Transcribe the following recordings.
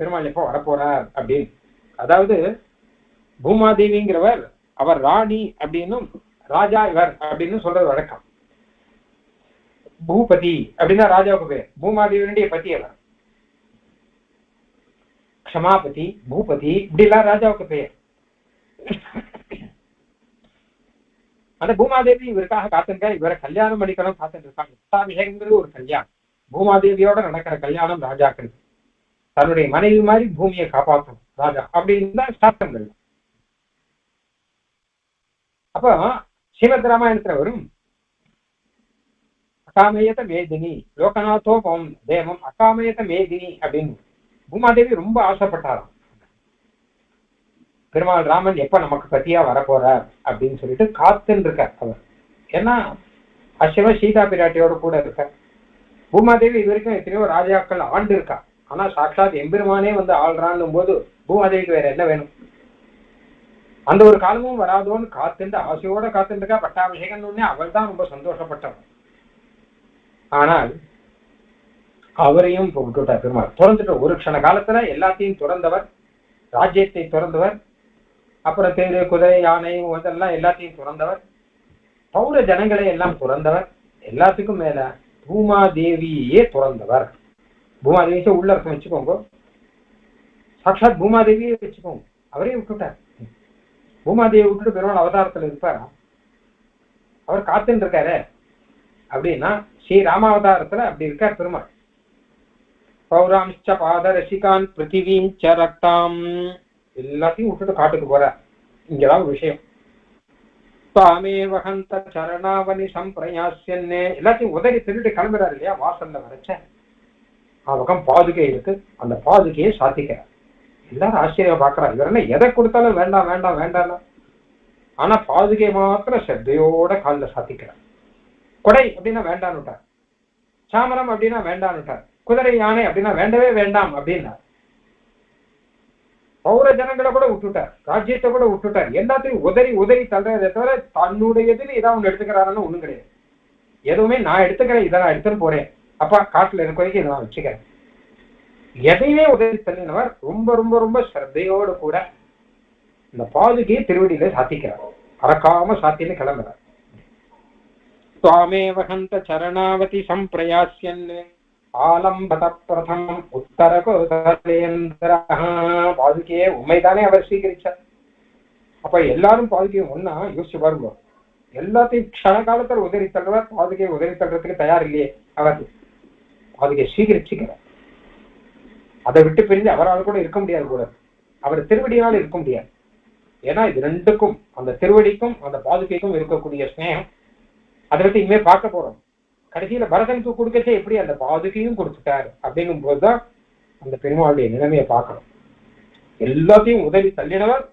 பெருமாள் எப்போ வரப்போறார் அப்படின்னு. அதாவது பூமாதேவிங்கிறவர் அவர் ராணி அப்படின்னும் ராஜா இவர் அப்படின்னு சொல்றது வழக்கம். பூபதி அப்படின்னா ராஜாவுக்கு பேர். பூமாதேவியனுடைய பத்தி அவர். க்ஷமாபதி பூபதி இப்படிலாம் ராஜாவுக்கு பெயர் அந்த பூமாதேவி இவருக்காக காத்துருக்கா இவரை கல்யாணம் பண்ணிக்கணும் காத்துட்டு இருக்காங்க. ஒரு கல்யாணம். பூமாதேவியோட நடக்கிற கல்யாணம் ராஜாக்கள் தன்னுடைய மனைவி மாதிரி பூமியை காப்பாற்றணும் ராஜா. அப்படின்னு தான் சாஸ்திரங்கள். அப்போ ஸ்ரீமத் ராமாயணத்துல வரும். அகாமயத மேதினி லோகநாதோபம் தேவம். அகாமயத மேதினி அப்படின்னு. பூமாதேவி ரொம்ப ஆசைப்பட்டாராம். பெருமாள் ராமன் எப்ப நமக்கு பத்தியா வரப்போறார் அப்படின்னு சொல்லிட்டு காத்துன்னு இருக்கார் அவர். ஏன்னா அசிவ சீதா பிராட்டியோட கூட இருக்கார். பூமாதேவி இது வரைக்கும் எத்தனையோ ராஜாக்கள் ஆண்டு இருக்கா ஆனா சாட்சாத் எம்பெருமானே வந்து ஆள்றான்னும் போது பூமாதேவிக்கு வேற என்ன வேணும்? அந்த ஒரு காலமும் வராதோன்னு காத்துண்டு ஆசையோட காத்துட்டு பட்டாபிஷேகம்னு உடனே அவள் தான் ரொம்ப சந்தோஷப்பட்டவன். ஆனால் அவரையும் இப்ப பெருமாள். திறந்துட்ட ஒரு க்ஷண காலத்துல எல்லாத்தையும் துறந்தவர் ராஜ்யத்தை துறந்தவர் அப்புறம் தேரு குதிரை யானை இதெல்லாம் எல்லாத்தையும் துறந்தவர் பௌர ஜனங்களை எல்லாம் துறந்தவர் எல்லாத்துக்கும் மேல பூமாதேவியே துறந்தவர். பூமாதேவியை உள்ள இருக்க வச்சுக்கோங்க. சாட்சாத் பூமாதேவியே வச்சுக்கோங்க. அவரே விட்டுட்டார் பூமாதேவி விட்டுட்டு பெருமாள் அவதாரத்துல இருப்பாரா? அவர் காத்துன்னு இருக்காரு அப்படின்னா ஸ்ரீ ராமாவதாரத்துல அப்படி இருக்கார் பெருமாள். பௌராம்ச்ச பாத ரசிகான் பிருத்திவீம் ச ரக்தாம். எல்லாத்தையும் விட்டுட்டு காட்டுக்கு போற இங்கதான் ஒரு விஷயம். தாமே வகந்த சரணாவனி சம்பிரயாசியன்னு எல்லாத்தையும் உதறி திருட்டு கிளம்புறாரு இல்லையா? வாசல்ல வரைச்ச. பக்கம் பாதுகை இருக்கு. அந்த பாதுகையை சாத்திக்கிறார். எல்லாரும் ஆச்சரியம் பாக்குறாரு இவர் என்ன எதை கொடுத்தாலும் வேண்டாம் வேண்டாம் வேண்டாம் ஆனா பாதுகை மாத்திரம் ஸ்ரத்தையோட காலில் சாத்திக்கிறார். கொடை அப்படின்னா வேண்டான்னு விட்டார் சாமரம் அப்படின்னா வேண்டான்னு விட்டார் குதிரை யானை அப்படின்னா வேண்டவே வேண்டாம் அப்படின்னா பௌர ஜனங்களை கூட விட்டுட்டார். ராஜ்யத்தை கூட விட்டுட்டார். எல்லாத்தையும் உதறி உதறி தள்ளுறதை தவிர தன்னுடையதுன்னு ஏதாவது ஒண்ணு எடுத்துக்கிறாருன்னு ஒண்ணும் கிடையாது. எதுவுமே நான் எடுத்துக்கிறேன் இதை நான் எடுத்துன்னு போறேன். அப்பா காட்டுல இருக்க வரைக்கும் இதை நான் வச்சுக்கிறேன் எதையுமே உதவி தள்ளினவர் ரொம்ப ரொம்ப ரொம்ப ஸ்ரத்தையோடு கூட இந்த பாதுகையை திருவடியில சாத்திக்கிறார். மறக்காம சாத்தின்னு கிளம்புறார். சுவாமேவ ஹந்த சரணாவதி சம்பிரயாசியன் ஆலம்பத பிரதமம் உத்தர கோதலேந்திர பாதுகையே உண்மைதானே அவர் ஸ்வீகரிச்சார். அப்ப எல்லாரும் பாதுகையை ஒன்னா யோசிச்சு பாருங்க. எல்லாத்தையும் க்ஷண காலத்தில் உதவி தள்ளுவார் பாதுகையை உதவி தள்ளுறதுக்கு தயார் இல்லையே. அவர் பாதுகையை சீகரிச்சுக்கிறார் அதை விட்டு பிரிஞ்சு அவரால் கூட இருக்க முடியாது கூட அவர் திருவடியால் இருக்க முடியாது. ஏன்னா இது ரெண்டுக்கும் அந்த திருவடிக்கும் அந்த பாதுகைக்கும் இருக்கக்கூடிய ஸ்நேகம் அதை பத்தி இனிமே பார்க்க போறோம். கடைசியில பரதனுக்கு கொடுக்கச்சே எப்படி அந்த பாதுகையும் கொடுத்துட்டாரு அப்படிங்கும் போதுதான் அந்த பெருமாளுடைய நிலைமையை பார்க்கணும். எல்லாத்தையும் உதவி தள்ளினவர்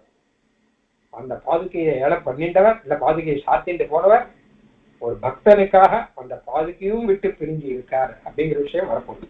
அந்த பாதுகையை ஏழை பண்ணிண்டவர் இல்ல பாதுகையை சாத்திட்டு போனவர் ஒரு பக்தனுக்காக அந்த பாதிக்கையும் விட்டு பிரிஞ்சு இருக்கார் அப்படிங்கிற விஷயம் வரப்போகுது.